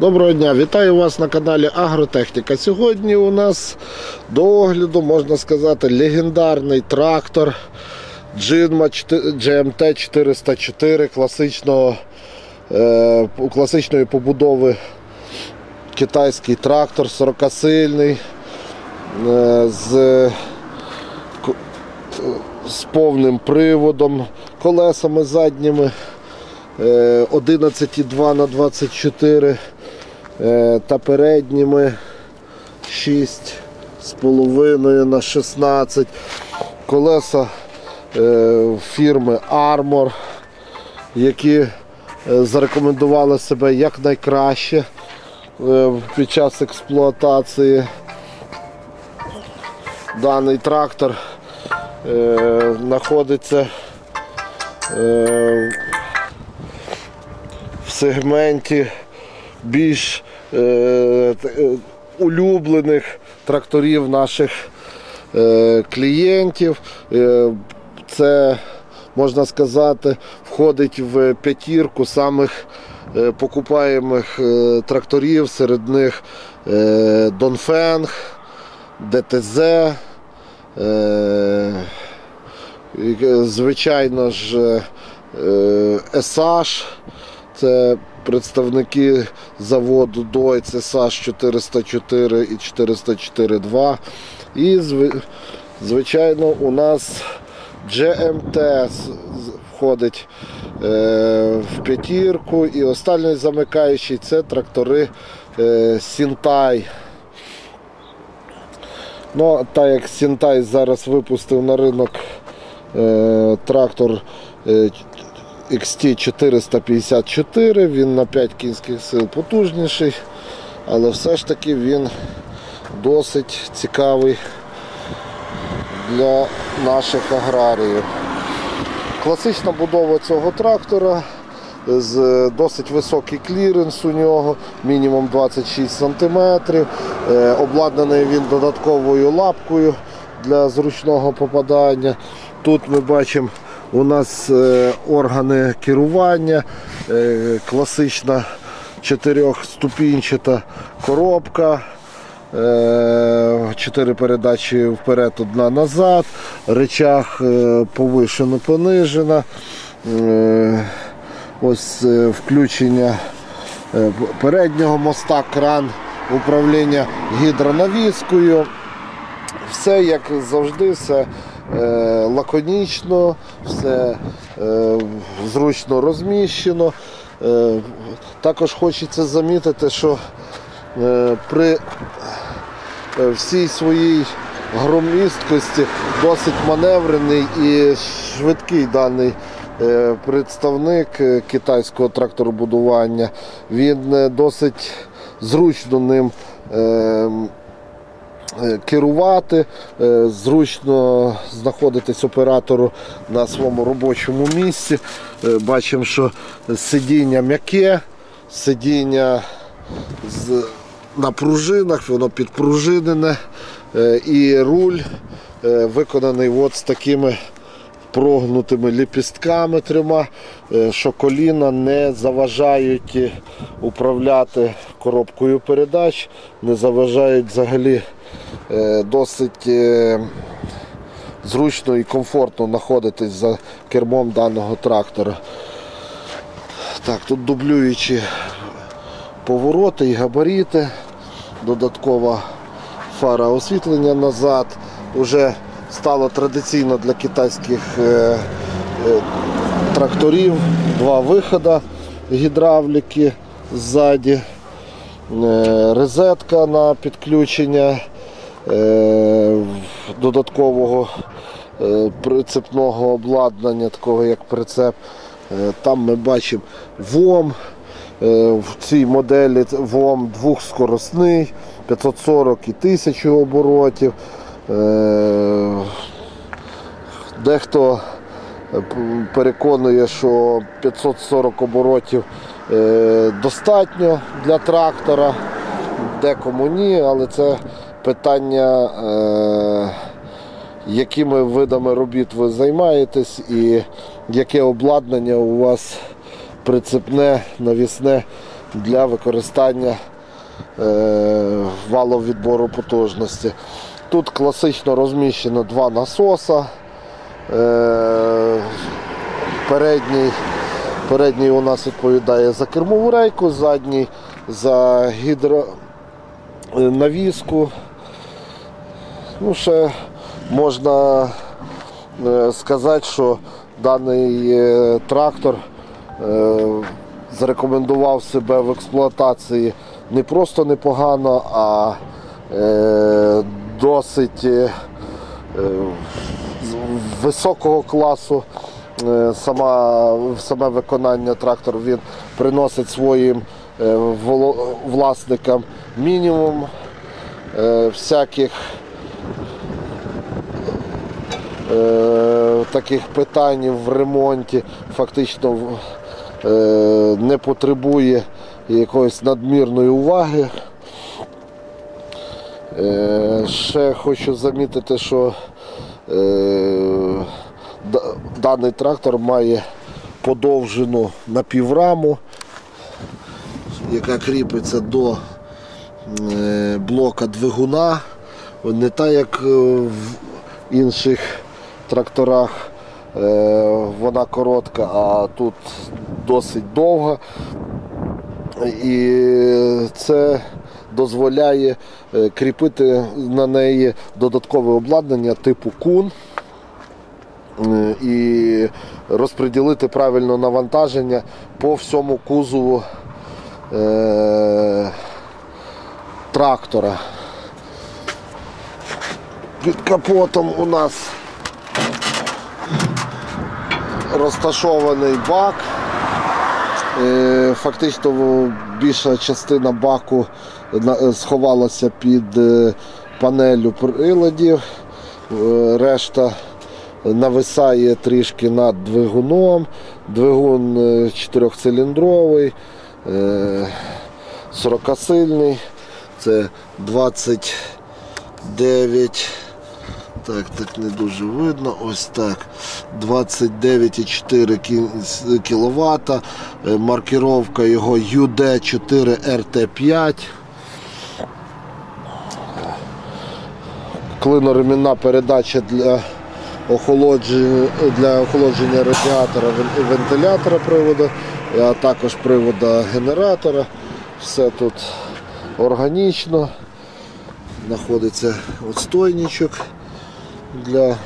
Доброго дня, вітаю вас на каналі Агротехніка. Сьогодні у нас до огляду, можна сказати, легендарний трактор GMT 404 класичного, е, класичної побудови китайський трактор 40-сильний е, з, з повним приводом, колесами задніми. е, 11,2 на 24 е, та передніми 6,5 на 16 колеса е, фірми Armor, які е, зарекомендували себе якнайкраще е, під час експлуатації. Даний трактор е, знаходиться е, в сегменті більш е, е, улюблених тракторів наших е, клієнтів. Е, це, можна сказати, входить в п'ятірку самих е, покупаємих е, тракторів, серед них е, Донфенг, ДТЗ. Е, е, звичайно ж, е, це представники заводу Deutz SH 404 і 404.2. І, звичайно, у нас GMT входить е, в п'ятірку. І останній замикаючий це трактори е, Сінтай. Ну, так як Сінтай зараз випустив на ринок е, трактор XT454, він на 5 кінських сил потужніший, але все ж таки він досить цікавий для наших аграріїв. Класична будова цього трактора з досить високий кліренс у нього, мінімум 26 см. Обладнаний він додатковою лапкою для зручного попадання. Тут ми бачимо у нас е, органи керування, е, класична чотирьохступінчата коробка. Е, Чотири передачі вперед, одна назад, речах повишено понижена. Е, Ось включення переднього моста, кран управління гідронавіскою. Все як завжди, все лаконічно, все е, зручно розміщено. Е, також хочеться замітити, що е, при е, всій своїй громісткості досить маневрений і швидкий даний е, представник е, китайського тракторобудування. Він е, досить зручно ним е, е, керувати, е, зручно знаходитись оператору на своєму робочому місці. Е, Бачимо, що сидіння м'яке, сидіння на пружинах, воно підпружинене, е, і руль е, виконаний от з такими прогнутими ліпістками трьома, е, що коліна не заважають е, управляти коробкою передач, не заважають взагалі е, досить е, зручно і комфортно знаходитись за кермом даного трактора. Так, тут дублюючі повороти і габаріти, додаткова фара освітлення назад. Уже стало традиційно для китайських е, е, тракторів два виходи гідравліки ззаді, е, розетка на підключення е, додаткового е, прицепного обладнання, такого як прицеп. Е, Там ми бачимо ВОМ. Е, В цій моделі ВОМ двохскоросний, 540 і 1000 оборотів. Е, Дехто е, переконує, що 540 оборотів е, достатньо для трактора, декому ні, але це питання, е, якими видами робіт ви займаєтесь і яке обладнання у вас прицепне, навісне для використання е, валовідбору потужності. Тут класично розміщено два насоса. Е, передній, передній у нас відповідає за кермову рейку, задній за гідронавіску. Ну, ще можна е, сказати, що даний е, трактор е, зарекомендував себе в експлуатації не просто непогано, а досить високого класу. Сама, саме виконання трактору він приносить своїм власникам мінімум всяких таких питань в ремонті фактично е, не потребує якоїсь надмірної уваги. Е, ще хочу замітити, що е, даний трактор має подовжену напівраму, яка кріпиться до е, блока двигуна. Не так, як е, в інших тракторах е, вона коротка, а тут досить довга. І це дозволяє е, кріпити на неї додаткове обладнання типу кун е, і розподілити правильно навантаження по всьому кузову трактора. Під капотом у нас розташований бак. Е, Фактично більша частина баку сховалася під е, панелю приладів. Е, Решта нависає трішки над двигуном. Двигун е, чотирьохциліндровий, е, 40-сильний. Це 29. Так, так не дуже видно. Ось так. 29,4 кВт. Маркировка його UD4RT5. Клиноремінна передача для охолодження, для охолодження радіатора вен- вентилятора приводу, а також привода генератора. Все тут органічно. Знаходиться отстойничок для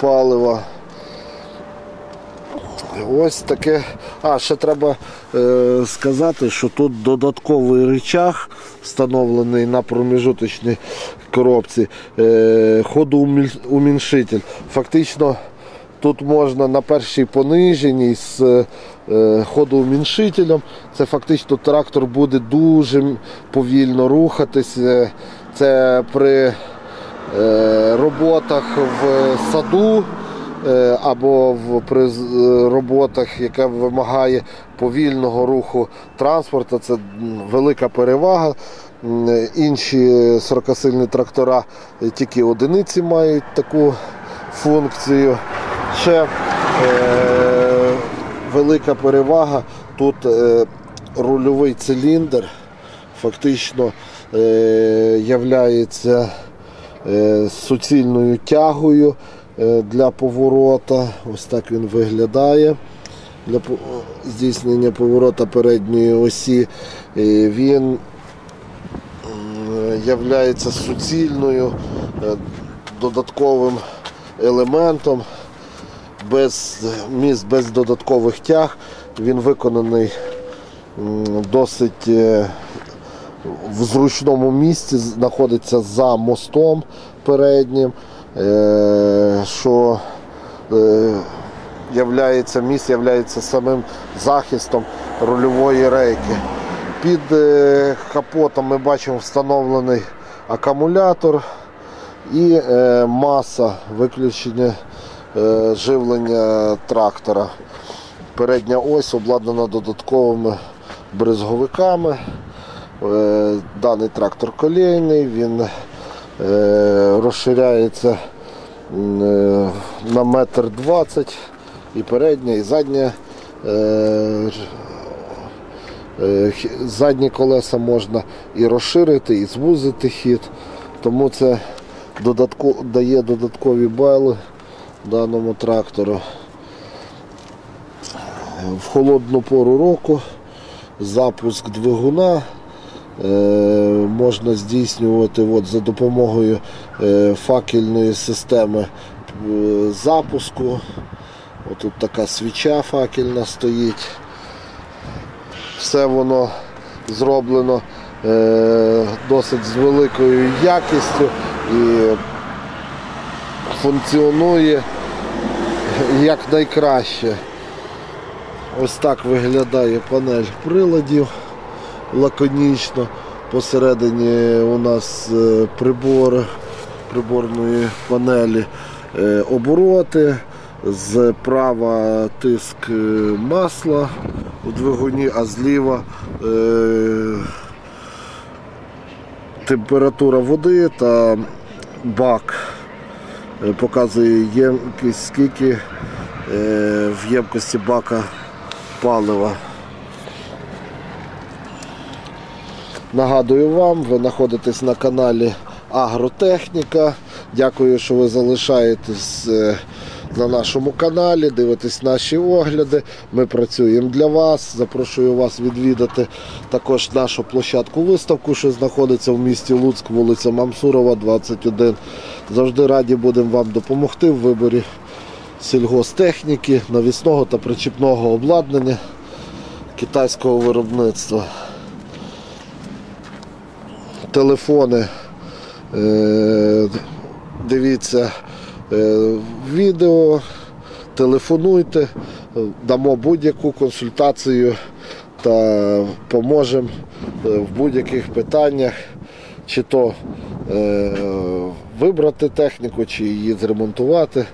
палива. Ось таке. А, ще треба е, сказати, що тут додатковий рычаг встановлений на проміжуточній коробці. Е, ходоуміншитель. Фактично тут можна на першій пониженій з е, ходоуміншителем. Це фактично трактор буде дуже повільно рухатися. Це при е, роботах в саду е, або в, е, роботах, яка вимагає повільного руху транспорту. Це велика перевага. Е, Інші 40-сильні трактора е, тільки одиниці мають таку функцію. Ще е, велика перевага тут е, рульовий циліндр фактично е, являється е, суцільною тягою е, для поворота. Ось так він виглядає. Для здійснення поворота передньої осі він являється суцільною е, додатковим елементом без міст без додаткових тяг. Він виконаний досить в зручному місці, знаходиться за мостом переднім, е, що е, являється, міст являється самим захистом рульової рейки. Під е, капотом ми бачимо встановлений акумулятор і маса виключення живлення трактора. Передня ось обладнана додатковими бризговиками. Е, Даний трактор колійний, він е, розширяється е, на метр двадцять і передня, і задня Е, Задні колеса можна і розширити, і звузити хід. Тому це додатко, дає додаткові байли даному трактору. В холодну пору року запуск двигуна можна здійснювати от, за допомогою е, факельної системи е, запуску. Отут така свіча факельна стоїть. Все воно зроблено е, досить з великою якістю і функціонує як найкраще. Ось так виглядає панель приладів лаконічно. Посередині у нас е, прибор приборної панелі е, обороти, зправа тиск е, масла у двигуні, а зліва температура води та бак. Показує ємкість, скільки в ємкості бака палива. Нагадую вам, ви знаходитесь на каналі Агротехніка. Дякую, що ви залишаєтесь е, на нашому каналі, дивитесь наші огляди. Ми працюємо для вас. Запрошую вас відвідати також нашу площадку виставку, що знаходиться в місті Луцьк, вулиця Мамсурова, 21. Завжди раді будемо вам допомогти в виборі сільгостехніки, навісного та причіпного обладнання китайського виробництва. Телефони. е, Дивіться е, відео, телефонуйте, дамо будь-яку консультацію та поможемо е, в будь-яких питаннях, чи то вибрати техніку, чи її зремонтувати.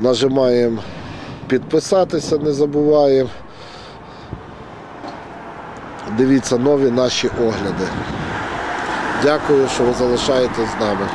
Нажимаємо підписатися, не забуваємо. Дивіться нові наші огляди. Дякую, що ви залишаєтесь з нами.